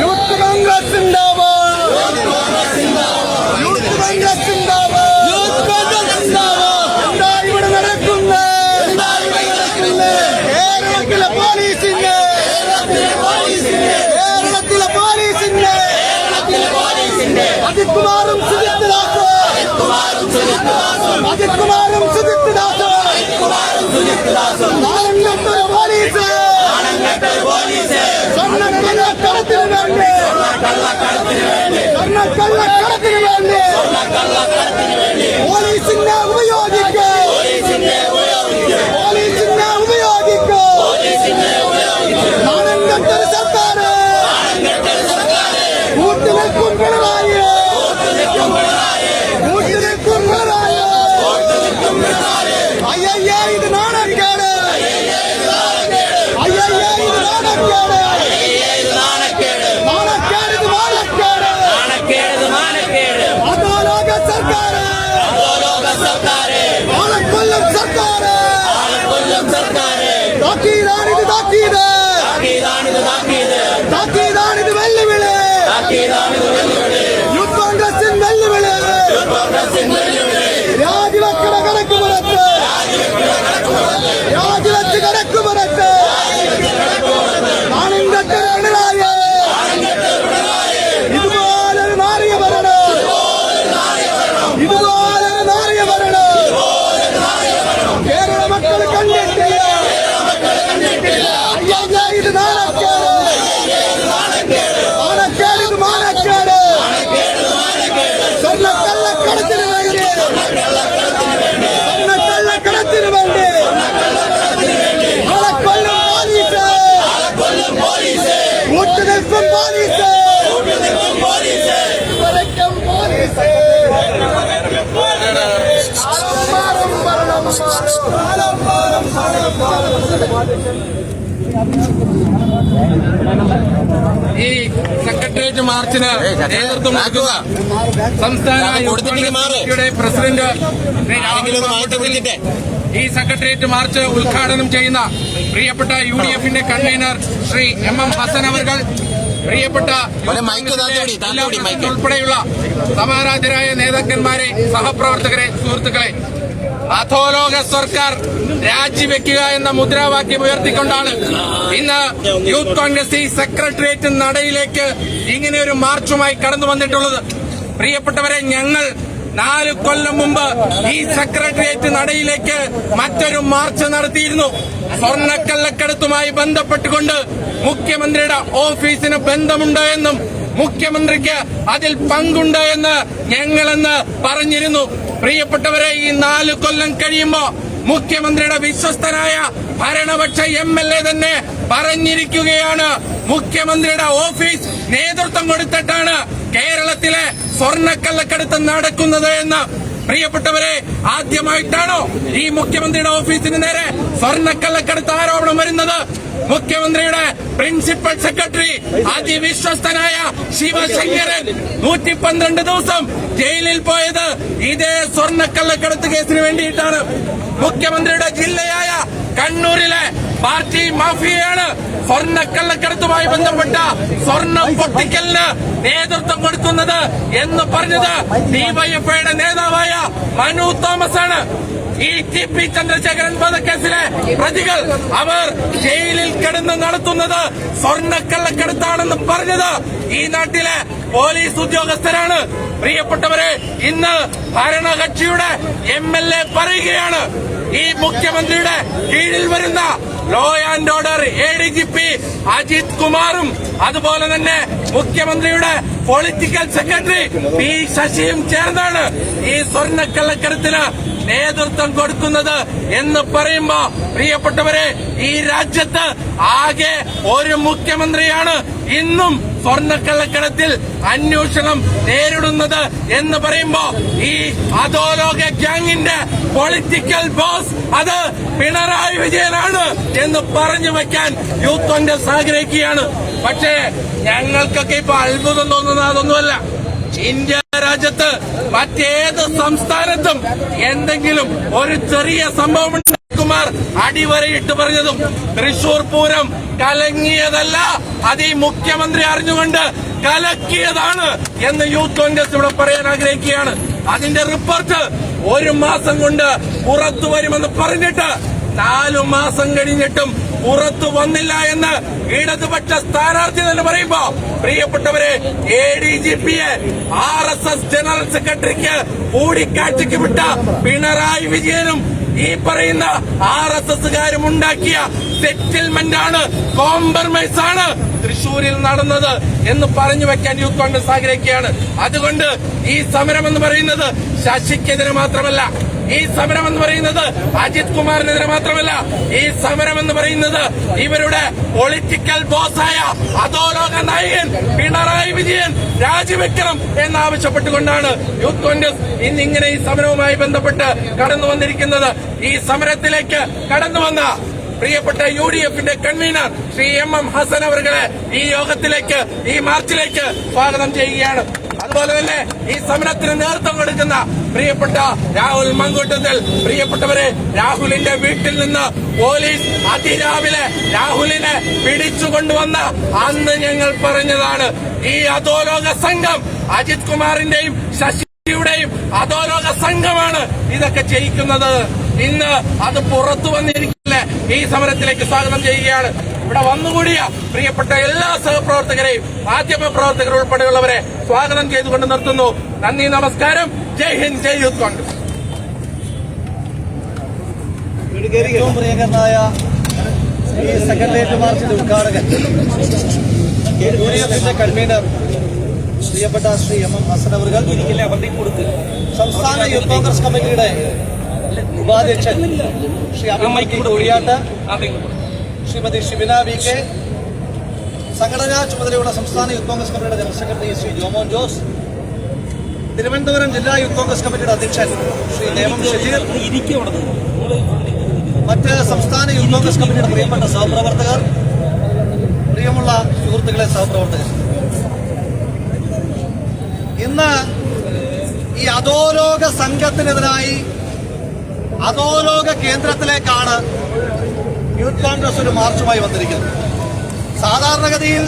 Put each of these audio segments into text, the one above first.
Youth Congress സിന്ദാബാദ് youth Congress സിന്ദാബാദ് youth Ajith കുമാറും സുജിത് ദാസും അജിത് കുമാറും സുജിത് ദാസും നാലംഗത്തൊരു പോലീസ് സ്വർണക്കള്ളക്കടത്തിന് വേണ്ടി സ്വർണക്കള്ളക്കടത്തിന് വേണ്ടി പോലീസിനെ അധോലോക സർക്കാർ ആളക്കൊല്ലം സർക്കാർ താക്കീതാണിത് താക്കീത് ഈ സെക്രട്ടേറിയറ്റ് മാർച്ചിന് നേതൃത്വം നൽകുക സംസ്ഥാന പ്രസിഡന്റ് ഈ സെക്രട്ടേറിയറ്റ് മാർച്ച് ഉദ്ഘാടനം ചെയ്യുന്ന പ്രിയപ്പെട്ട യു ഡി എഫിന്റെ convener Shri M M Hassan അവർ പ്രിയപ്പെട്ട. ഉൾപ്പെടെയുള്ള സമാരാധരായ നേതാക്കന്മാരെ സഹപ്രവർത്തകരെ സുഹൃത്തുക്കളെ അധോലോക സർക്കാർ രാജിവെക്കുക എന്ന മുദ്രാവാക്യം ഉയർത്തിക്കൊണ്ടാണ് ഇന്ന് യൂത്ത് കോൺഗ്രസ് ഈ സെക്രട്ടേറിയറ്റ് നടയിലേക്ക് ഇങ്ങനെ ഒരു മാർച്ചുമായി കടന്നു വന്നിട്ടുള്ളത്. പ്രിയപ്പെട്ടവരെ ഞങ്ങൾ നാല് കൊല്ലം മുമ്പ് ഈ സെക്രട്ടേറിയറ്റ് നടയിലേക്ക് മറ്റൊരു മാർച്ച് നടത്തിയിരുന്നു. സ്വർണക്കള്ളക്കടത്തുമായി ബന്ധപ്പെട്ടുകൊണ്ട് മുഖ്യമന്ത്രിയുടെ ഓഫീസിന് ബന്ധമുണ്ട് എന്നും മുഖ്യമന്ത്രിക്ക് അതിൽ പങ്കുണ്ട് എന്ന് ഞങ്ങളെന്ന് പറഞ്ഞിരുന്നു. പ്രിയപ്പെട്ടവരെ ഈ നാല് കൊല്ലം കഴിയുമ്പോ മുഖ്യമന്ത്രിയുടെ വിശ്വസ്തനായ ഭരണപക്ഷ എം എൽ എ തന്നെ പറഞ്ഞിരിക്കുകയാണ്. മുഖ്യമന്ത്രിയുടെ ഓഫീസ് നേതൃത്വം കൊടുത്തിട്ടാണ് കേരളത്തിലെ സ്വർണക്കല്ലക്കടുത്ത് നടക്കുന്നത് എന്ന്. പ്രിയപ്പെട്ടവരെ ആദ്യമായിട്ടാണോ ഈ മുഖ്യമന്ത്രിയുടെ ഓഫീസിന് നേരെ സ്വർണക്കല്ലക്കടുത്ത് ആരോപണം വരുന്നത്? മുഖ്യമന്ത്രിയുടെ പ്രിൻസിപ്പൽ സെക്രട്ടറി അതിവിശ്വസ്തനായ ശിവശങ്കരൻ നൂറ്റി പന്ത്രണ്ട് ദിവസം ജയിലിൽ പോയത് ഇതേ സ്വർണക്കള്ളക്കടത്ത് കേസിന് വേണ്ടിയിട്ടാണ്. മുഖ്യമന്ത്രിയുടെ ജില്ലയായ കണ്ണൂരിലെ പാർട്ടി മാഫിയയാണ് സ്വർണക്കള്ളക്കടത്തുമായി ബന്ധപ്പെട്ട സ്വർണം പൊട്ടിക്കലിന് നേതൃത്വം കൊടുക്കുന്നത് എന്ന് പറഞ്ഞത് ഡിവൈഎഫ്ഐയുടെ നേതാവായ മനു തോമസ് ആണ് ഈ ടി പി ചന്ദ്രശേഖരൻ വധക്കേസിലെ പ്രതികൾ അവർ ജയിലിൽ കിടന്ന് നടത്തുന്നത് സ്വർണക്കള്ളക്കടത്താണെന്ന് പറഞ്ഞത് ഈ നാട്ടിലെ പോലീസ് ഉദ്യോഗസ്ഥരാണ്. പ്രിയപ്പെട്ടവരെ ഇന്ന് ഭരണകക്ഷിയുടെ എം എൽ എ പറയുകയാണ്. ഈ മുഖ്യമന്ത്രിയുടെ കീഴിൽ വരുന്ന law and order A D G P Ajith കുമാറും അതുപോലെ തന്നെ മുഖ്യമന്ത്രിയുടെ പൊളിറ്റിക്കൽ സെക്രട്ടറി പി ശശിയും ചേർന്നാണ് ഈ സ്വർണക്കള്ളക്കടത്തിന് നേതൃത്വം കൊടുക്കുന്നത് എന്ന് പറയുമ്പോ പ്രിയപ്പെട്ടവരെ ഈ രാജ്യത്ത് ആകെ ഒരു മുഖ്യമന്ത്രിയാണ് ഇന്നും സ്വർണക്കള്ളക്കടത്തിൽ അന്വേഷണം നേരിടുന്നത് എന്ന് പറയുമ്പോ ഈ അധോലോക ഗ്യാങ്ങിന്റെ പൊളിറ്റിക്കൽ ബോസ് അത് പിണറായി വിജയനാണ് എന്ന് പറഞ്ഞു വെക്കാൻ യൂത്ത് കോൺഗ്രസ് ആഗ്രഹിക്കുകയാണ്. പക്ഷേ ഞങ്ങൾക്കൊക്കെ ഇപ്പൊ അത്ഭുതം തോന്നുന്നത് അതൊന്നുമല്ല. ഇന്ത്യ രാജ്യത്ത് മറ്റേത് സംസ്ഥാനത്തും എന്തെങ്കിലും ഒരു ചെറിയ സംഭവം കുമാർ അടിവരയിട്ട് പറഞ്ഞതും തൃശൂർ പൂരം കലങ്ങിയതല്ല. അത് ഈ മുഖ്യമന്ത്രി അറിഞ്ഞുകൊണ്ട് കലക്കിയതാണ് എന്ന് യൂത്ത് കോൺഗ്രസ് ഇവിടെ പറയാൻ ആഗ്രഹിക്കുകയാണ്. അതിന്റെ റിപ്പോർട്ട് ഒരു മാസം കൊണ്ട് പുറത്തു വരുമെന്ന് പറഞ്ഞിട്ട് നാലു മാസം കഴിഞ്ഞിട്ടും പുറത്തു വന്നില്ല എന്ന് ഇടതുപക്ഷ സ്ഥാനാർത്ഥി തന്നെ പറയുമ്പോ പ്രിയപ്പെട്ടവരെ എ ഡി ജി പിയെ ആർ എസ് എസ് ജനറൽ സെക്രട്ടറിക്ക് കൂടിക്കാഴ്ചയ്ക്ക് വിട്ട പിണറായി വിജയനും ഈ പറയുന്ന ആർ എസ് എസുകാരും ഉണ്ടാക്കിയ സെറ്റിൽമെന്റ് ആണ് കോംപ്രമൈസ് ആണ് തൃശൂരിൽ നടന്നത് എന്ന് പറഞ്ഞു വെക്കാൻ യൂത്ത് കോൺഗ്രസ് ആഗ്രഹിക്കുകയാണ്. അതുകൊണ്ട് ഈ സമരം എന്ന് പറയുന്നത് ശശിക്കെതിരെ മാത്രമല്ല. ഈ സമരം എന്ന് പറയുന്നത് അജിത് കുമാറിനെതിരെ മാത്രമല്ല ഈ സമരം എന്ന് പറയുന്നത് ഇവരുടെ പൊളിറ്റിക്കൽ ബോസായ അധോലോക നായകൻ പിണറായി വിജയൻ രാജിവെക്കണം എന്നാവശ്യപ്പെട്ടുകൊണ്ടാണ് യൂത്ത് കോൺഗ്രസ് ഇന്നിങ്ങനെ ഈ സമരവുമായി ബന്ധപ്പെട്ട് കടന്നു വന്നിരിക്കുന്നത്. ഈ സമരത്തിലേക്ക് കടന്നു വന്ന പ്രിയപ്പെട്ട യു ഡി എഫിന്റെ convener Shri M M Hassan അവർകളെ ഈ യോഗത്തിലേക്ക് ഈ മാർച്ചിലേക്ക് സ്വാഗതം ചെയ്യുകയാണ്. അതുപോലെ തന്നെ ഈ സമരത്തിന് നേതൃത്വം കൊടുക്കുന്ന പ്രിയപ്പെട്ട രാഹുൽ മങ്കൂട്ടത്തിൽ പ്രിയപ്പെട്ടവരെ രാഹുലിന്റെ വീട്ടിൽ നിന്ന് പോലീസ് അതിരാവിലെ രാഹുലിനെ പിടിച്ചുകൊണ്ടുവന്ന അന്ന് ഞങ്ങൾ പറഞ്ഞതാണ് ഈ അധോലോക സംഘം അജിത് കുമാറിന്റെയും ശശിയുടെയും അധോലോക സംഘമാണ് ഇതൊക്കെ ചെയ്യിക്കുന്നത്. ഇന്ന് അത് പുറത്തു വന്നിരിക്കില്ലേ? ഈ സമരത്തിലേക്ക് സ്വാഗതം ചെയ്യുകയാണ്. ഇവിടെ വന്നുകൂടിയ പ്രിയപ്പെട്ട എല്ലാ സഹപ്രവർത്തകരെയും മാധ്യമ പ്രവർത്തകർ ഉൾപ്പെടെയുള്ളവരെ സ്വാഗതം ചെയ്തുകൊണ്ട് നിർത്തുന്നു. നന്ദി നമസ്കാരം. ജയ് ഹിന്ദ് ജയ് യൂത്ത് കോൺഗ്രസ്. പ്രിയപ്പെട്ട ശ്രീ എം എം ഹസൻ അവർ സംസ്ഥാന യൂത്ത് കോൺഗ്രസ് കമ്മിറ്റിയുടെ ഉപാധ്യക്ഷൻ ശ്രീ അമ്മയ്ക്ക് ഒഴിയാട്ട് ശ്രീമതി ഷിബിന വി കെ. സംഘടനാ ചുമതലയുള്ള സംസ്ഥാന യൂത്ത് കോൺഗ്രസ് കമ്മിറ്റിയുടെ ജനറൽ സെക്രട്ടറി ശ്രീ ജോമോൻ ജോസ്. തിരുവനന്തപുരം ജില്ലാ യൂത്ത് കോൺഗ്രസ് കമ്മിറ്റിയുടെ അധ്യക്ഷൻ ശ്രീ നേമം ഷജീർ മറ്റ് സംസ്ഥാന യൂത്ത് കോൺഗ്രസ് കമ്മിറ്റിയുടെ പ്രിയപ്പെട്ട സഹപ്രവർത്തകർ പ്രിയമുള്ള സുഹൃത്തുക്കളെ സഹപ്രവർത്തകർ ഇന്ന് ഈ അധോലോക സംഘത്തിനെതിരായി അധോലോക കേന്ദ്രത്തിലേക്കാണ് യൂത്ത് കോൺഗ്രസ് ഒരു മാർച്ചുമായി വന്നിരിക്കുന്നത് സാധാരണഗതിയിൽ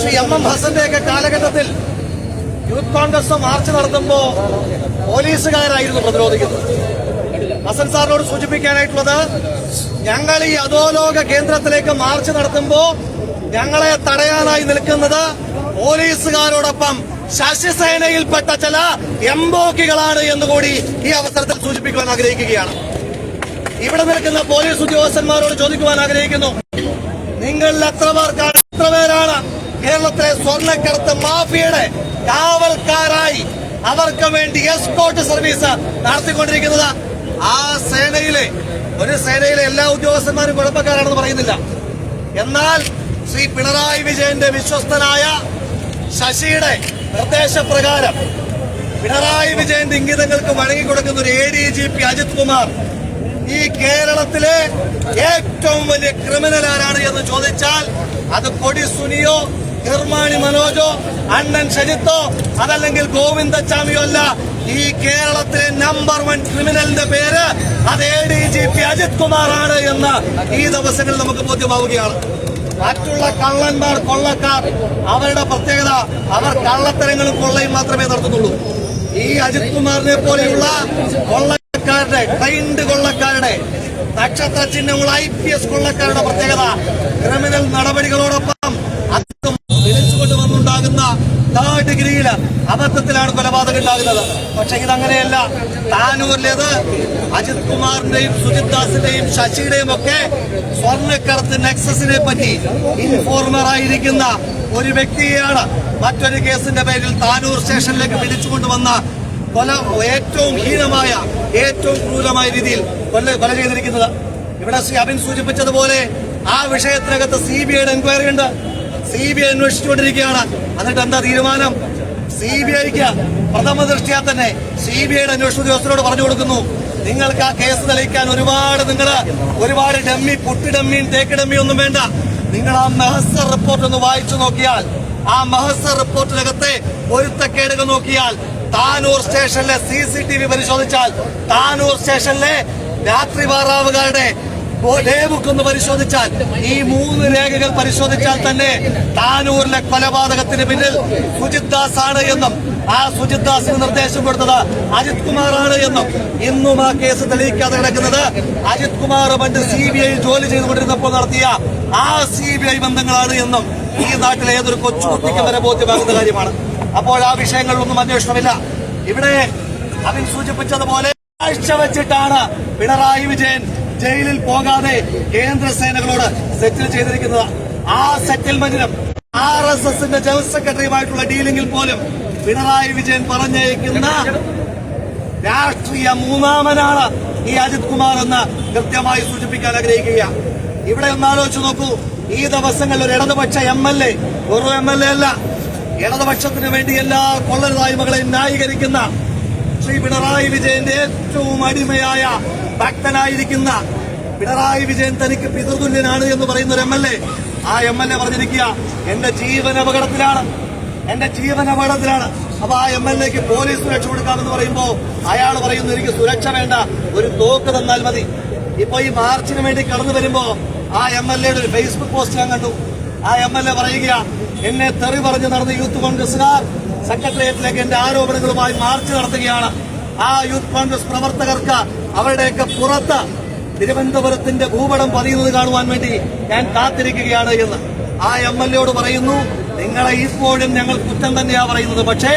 ശ്രീ എം എം ഹസന്റെയൊക്കെ കാലഘട്ടത്തിൽ യൂത്ത് കോൺഗ്രസ് മാർച്ച് നടത്തുമ്പോൾ പോലീസുകാരായിരുന്നു പ്രതിരോധിക്കുന്നത്. ഹസൻ സാറിനോട് സൂചിപ്പിക്കാനായിട്ടുള്ളത് ഞങ്ങൾ ഈ അധോലോക കേന്ദ്രത്തിലേക്ക് മാർച്ച് നടത്തുമ്പോൾ ഞങ്ങളെ തടയാനായി നിൽക്കുന്നത് പോലീസുകാരോടൊപ്പം ശശിസേനയിൽപ്പെട്ട ചില എംബോക്കികളാണ് എന്നുകൂടി ഈ അവസരത്തിൽ സൂചിപ്പിക്കുവാൻ ആഗ്രഹിക്കുകയാണ്. ഇവിടെ നിൽക്കുന്ന പോലീസ് ഉദ്യോഗസ്ഥന്മാരോട് ചോദിക്കുവാൻ ആഗ്രഹിക്കുന്നു. നിങ്ങളിൽ എത്ര പേർക്കാണ് എത്ര പേരാണ് കേരളത്തിലെ സ്വർണക്കടത്ത് മാഫിയയുടെ കാവൽക്കാരായി അവർക്ക് വേണ്ടി എസ്കോട്ട് സർവീസ് നടത്തിക്കൊണ്ടിരിക്കുന്നത്? ആ സേനയിലെ ഒരു സേനയിലെ എല്ലാ ഉദ്യോഗസ്ഥന്മാരും കുഴപ്പക്കാരാണെന്ന് പറയുന്നില്ല. എന്നാൽ ശ്രീ പിണറായി വിജയന്റെ വിശ്വസ്തനായ ശശിയുടെ നിർദ്ദേശപ്രകാരം പിണറായി വിജയന്റെ ഇംഗിതങ്ങൾക്ക് വഴങ്ങിക്കൊടുക്കുന്ന ഒരു A D G P Ajith Kumar ഈ കേരളത്തിലെ ഏറ്റവും വലിയ ക്രിമിനൽ ആരാണ് എന്ന് ചോദിച്ചാൽ അത് കൊടി സുനിയോ നിർമാണി മനോജോ അണ്ണൻ ഷജിത്തോ അതല്ലെങ്കിൽ ഗോവിന്ദച്ചാമിയോ അല്ല. ഈ കേരളത്തിലെ നമ്പർ വൺ ക്രിമിനലിന്റെ പേര് അത് A D G P Ajith കുമാറാണ് എന്ന് ഈ ദിവസങ്ങളിൽ നമുക്ക് ബോധ്യമാവുകയാണ്. മറ്റുള്ള കള്ളന്മാർ കൊള്ളക്കാർ അവരുടെ പ്രത്യേകത അവർ കള്ളത്തരങ്ങളും കൊള്ളയും മാത്രമേ നടത്തുന്നുള്ളൂ. ഈ അജിത് കുമാറിനെ പോലെയുള്ള കൊള്ളക്കാരുടെ ട്രെയിൻഡ് കൊള്ളക്കാരുടെ നക്ഷത്ര ചിഹ്നങ്ങൾ ഐ പി എസ് കൊള്ളക്കാരുടെ പ്രത്യേകത. ക്രിമിനൽ നടപടികളോടൊപ്പം അതും വിളിച്ചുകൊണ്ട് വന്നുണ്ടാകുന്ന തേർഡ് ഡിഗ്രിയിൽ അബദ്ധത്തിലാണ് കൊലപാതകം ഉണ്ടാകുന്നത്. പക്ഷെ ഇതങ്ങനെയല്ല. താനൂരിലേത് അജിത് കുമാറിന്റെയും സുജിത് ദാസിന്റെയും ശശിയുടെയും ഒക്കെ സ്വർണക്കടത്ത് നെക്സസിനെ പറ്റി ഇൻഫോർമർ ആയിരിക്കുന്ന ഒരു വ്യക്തിയെയാണ് മറ്റൊരു കേസിന്റെ പേരിൽ താനൂർ സ്റ്റേഷനിലേക്ക് വിളിച്ചുകൊണ്ടുവന്ന കൊല ഏറ്റവും ഹീനമായ ഏറ്റവും ക്രൂരമായ രീതിയിൽ കൊല കൊല ചെയ്തിരിക്കുന്നത്. ഇവിടെ ശ്രീ അബിൻ സൂചിപ്പിച്ചതുപോലെ ആ വിഷയത്തിനകത്ത് സി ബി ഐയുടെ എൻക്വയറി ഉണ്ട്. സി ബി ഐ അന്വേഷിച്ചുകൊണ്ടിരിക്കുകയാണ്. എന്നിട്ട് എന്താ തീരുമാനം? സി ബി ഐക്ക് പ്രഥമ ദൃഷ്ടിയാ തന്നെ സി ബി ഐയുടെ അന്വേഷണ ഉദ്യോഗസ്ഥരോട് പറഞ്ഞു കൊടുക്കുന്നു. നിങ്ങൾക്ക് ആ കേസ് തെളിയിക്കാൻ ഒരുപാട് നിങ്ങൾ ഒരുപാട് ഡമ്മി പുട്ടി ഡമ്മിയും തേക്ക് ഡമ്മിയും ഒന്നും വേണ്ട. നിങ്ങൾ ആ മെഹസർ റിപ്പോർട്ട് ഒന്ന് വായിച്ചു നോക്കിയാൽ ആ മെഹസർ റിപ്പോർട്ടിനകത്തെ പൊരുത്തക്കേടുകൾ നോക്കിയാൽ താനൂർ സ്റ്റേഷനിലെ സി സി ടി വി പരിശോധിച്ചാൽ താനൂർ സ്റ്റേഷനിലെ രാത്രി പാറാവുകാരുടെ ബുക്ക് ഒന്ന് പരിശോധിച്ചാൽ ഈ മൂന്ന് രേഖകൾ പരിശോധിച്ചാൽ തന്നെ താനൂരിലെ കൊലപാതകത്തിന് പിന്നിൽ സുജിത് ദാസ് ആണ് എന്നും ആ സുജിത് ദാസിന് നിർദ്ദേശം കൊടുത്തത് അജിത് കുമാറാണ് എന്നും ഇന്നും ആ കേസ് തെളിയിക്കാതെ കിടക്കുന്നത് അജിത് കുമാർ പണ്ട് സി ബി ഐ ജോലി ചെയ്തുകൊണ്ടിരുന്നപ്പോൾ നടത്തിയ ആ സി ബി ഐ ബന്ധങ്ങളാണ് എന്നും ഈ നാട്ടിലെ ഏതൊരു കൊച്ചുകുട്ടിക്ക് വരെ ബോധ്യമാകുന്ന കാര്യമാണ്. അപ്പോൾ ആ വിഷയങ്ങളിലൊന്നും അന്വേഷണമില്ല. ഇവിടെ അതിൽ സൂചിപ്പിച്ചതുപോലെ ആഴ്ച വെച്ചിട്ടാണ് പിണറായി വിജയൻ ജയിലിൽ പോകാതെ കേന്ദ്ര സേനകളോട് സെറ്റിൽ ചെയ്തിരിക്കുന്നത്. ആ സെറ്റിൽമെന്റിനും ആർ എസ് എസിന്റെ ജനറൽ സെക്രട്ടറിയുമായിട്ടുള്ള ഡീലിംഗിൽ പോലും പിണറായി വിജയൻ പറഞ്ഞേക്കുന്ന രാഷ്ട്രീയ മൂന്നാമനാണ് ഈ അജിത് കുമാർ എന്ന് കൃത്യമായി സൂചിപ്പിക്കാൻ ആഗ്രഹിക്കുക ഇവിടെ ഒന്ന് ആലോചിച്ച് നോക്കൂ. ഈ ദിവസങ്ങളിൽ ഒരു ഇടതുപക്ഷ എം എൽ എ ഒരു എം എൽ എ അല്ല. ഇടതുപക്ഷത്തിന് വേണ്ടി എല്ലാ കൊള്ളരുതായ്മകളെയും ന്യായീകരിക്കുന്ന ശ്രീ പിണറായി വിജയന്റെ ഏറ്റവും അടിമയായ ഭക്തനായിരിക്കുന്ന പിണറായി വിജയൻ തനിക്ക് പിതൃതുല്യനാണ് എന്ന് പറയുന്ന ഒരു എം എൽ എ. ആ എം എൽ എ പറഞ്ഞിരിക്കുക എന്റെ ജീവൻ അപകടത്തിലാണ്. എന്റെ ജീവൻ അപകടത്തിലാണ്. അപ്പൊ ആ എം എൽ എക്ക് പോലീസ് സുരക്ഷ കൊടുക്കാമെന്ന് പറയുമ്പോ അയാൾ പറയുന്നു എനിക്ക് സുരക്ഷ വേണ്ട. ഒരു തോക്ക് തന്നാൽ മതി. ഇപ്പൊ ഈ മാർച്ചിന് വേണ്ടി കടന്നു വരുമ്പോ ആ എം എൽ എയുടെ ഒരു ഫേസ്ബുക്ക് പോസ്റ്റ് ഞാൻ കണ്ടു. ആ എം എൽ എ പറയുക എന്നെ തെറി പറഞ്ഞു നടന്ന യൂത്ത് കോൺഗ്രസുകാർ സെക്രട്ടേറിയറ്റിലേക്ക് എന്റെ ആരോപണങ്ങളുമായി മാർച്ച് നടത്തുകയാണ്. ആ യൂത്ത് കോൺഗ്രസ് പ്രവർത്തകർക്ക് അവരുടെയൊക്കെ പുറത്ത് തിരുവനന്തപുരത്തിന്റെ ഭൂപടം പതിയുന്നത് കാണുവാൻ വേണ്ടി ഞാൻ കാത്തിരിക്കുകയാണ് എന്ന്. ആ എം എൽ എയോട് പറയുന്നു നിങ്ങളെ ഇപ്പോഴും ഞങ്ങൾ കുറ്റം തന്നെയാ പറയുന്നത്. പക്ഷേ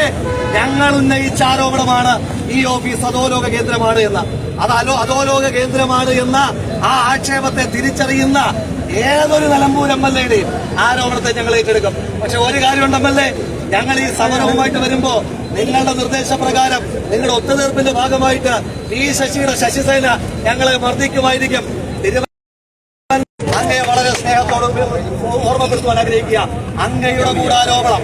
ഞങ്ങൾ ഉന്നയിച്ച ആരോപണമാണ് ഈ ഓഫീസ് അധോലോക കേന്ദ്രമാണ് എന്ന അത് അധോലോക കേന്ദ്രമാണ് എന്ന ആ ആക്ഷേപത്തെ തിരിച്ചറിയുന്ന ഏതൊരു നിലമ്പൂർ എം എൽ എയുടെയും ആരോപണത്തെ ഞങ്ങൾ ഏറ്റെടുക്കും. പക്ഷെ ഒരു കാര്യമുണ്ട് എം എൽ എ ഞങ്ങൾ ഈ സമരവുമായിട്ട് വരുമ്പോ നിങ്ങളുടെ നിർദ്ദേശപ്രകാരം നിങ്ങളുടെ ഒത്തുതീർപ്പിന്റെ ഭാഗമായിട്ട് ഈ ശശിയുടെ ശശിസേന ഞങ്ങളെ മർദ്ദിക്കുമായിരിക്കും. അങ്ങയെ വളരെ സ്നേഹത്തോടും ഓർമ്മപ്പെടുത്തുവാൻ ആഗ്രഹിക്കുക. അങ്ങയുടെ കൂടാരോപണം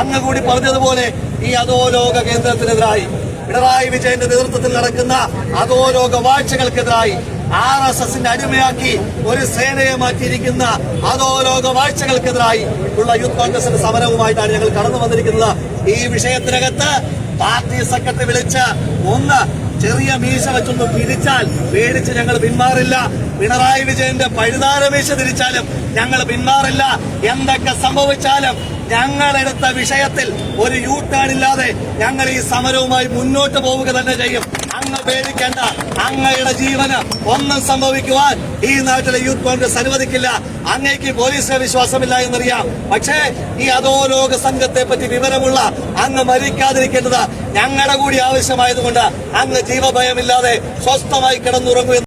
അങ്ങ് കൂടി പറഞ്ഞതുപോലെ ഈ അധോലോക കേന്ദ്രത്തിനെതിരായി പിണറായി വിജയന്റെ നേതൃത്വത്തിൽ നടക്കുന്ന അധോലോക വാഴ്ചകൾക്കെതിരായി ആർ എസ് എസിന്റെ അടിമയാക്കി ഒരു സേനയെ മാറ്റിയിരിക്കുന്ന അധോലോക വാഴ്ചകൾക്കെതിരായി ഉള്ള യൂത്ത് കോൺഗ്രസിന്റെ സമരവുമായിട്ടാണ് ഞങ്ങൾ കടന്നു വന്നിരിക്കുന്നത്. ഈ വിഷയത്തിനകത്ത് പാർട്ടി സെക്രട്ടറി വിളിച്ച് ഒന്ന് ചെറിയ മീശ വെച്ചൊന്ന് പിരിച്ചാൽ പേടിച്ച് ഞങ്ങൾ പിന്മാറില്ല. പിണറായി വിജയന്റെ പഴുതാര മീശ തിരിച്ചാലും ഞങ്ങൾ പിന്മാറില്ല. എന്തൊക്കെ സംഭവിച്ചാലും ഞങ്ങളെടുത്ത വിഷയത്തിൽ ഒരു യൂ ടേൺ ഇല്ലാതെ ഞങ്ങൾ ഈ സമരവുമായി മുന്നോട്ട് പോവുക തന്നെ ചെയ്യും. അങ്ങ് പേടിക്കേണ്ട. അങ്ങയുടെ ജീവന് ഒന്നും സംഭവിക്കുവാൻ ഈ നാട്ടിലെ യൂത്ത് കോൺഗ്രസ് അനുവദിക്കില്ല. അങ്ങേക്ക് പോലീസിനെ വിശ്വാസമില്ല എന്നറിയാം. പക്ഷേ ഈ അതോ ലോക സംഘത്തെ പറ്റി വിവരമുള്ള അങ്ങ് മരിക്കാതിരിക്കേണ്ടത് ഞങ്ങളുടെ കൂടി ആവശ്യമായതുകൊണ്ട് അങ്ങ് ജീവഭയമില്ലാതെ സ്വസ്ഥമായി കിടന്നുറങ്ങുമെന്ന്